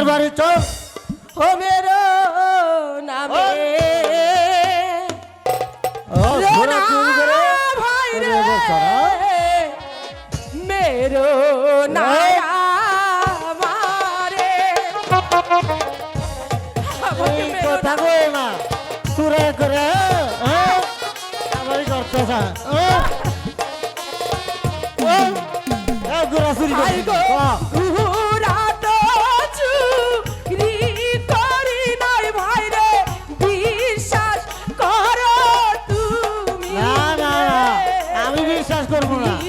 আমার বাড়ি চল। ও মেরো নামে। মেরো মেরো কথা কই না চুরে করে? আমারই করতে চা চুরি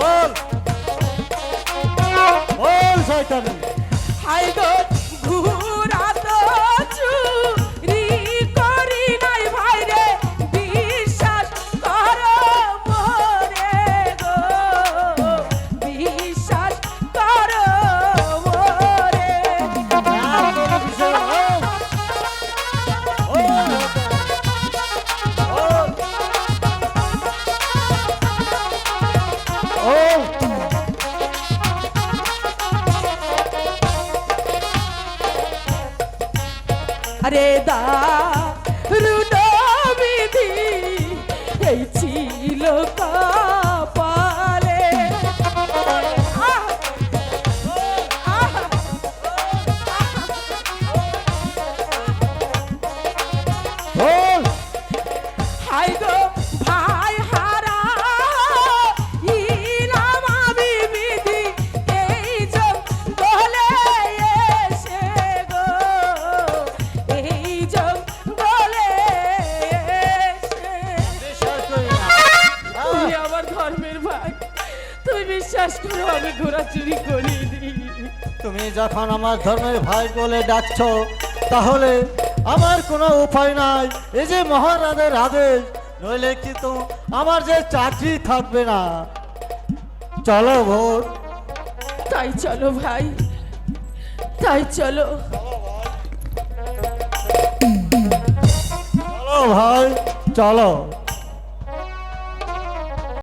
বল। বল শয়তানি। হাই গো আরে দা রুডো বিধি এই ছিল কপালে বিশ্বাস করো আমি ঘোড়া চুরি করিনি। তুমি যখন আমার ধর্মের ভাই বলে ডাকছ তাহলে আমার কোনো উপায় নাই। এই যে মহারাজের আদেশ নইলে কিন্তু আমার যে চাকরি থাকবে না। চলো ভোর। তাই চলো ভাই তাই চলো। চলো ভাই চলো।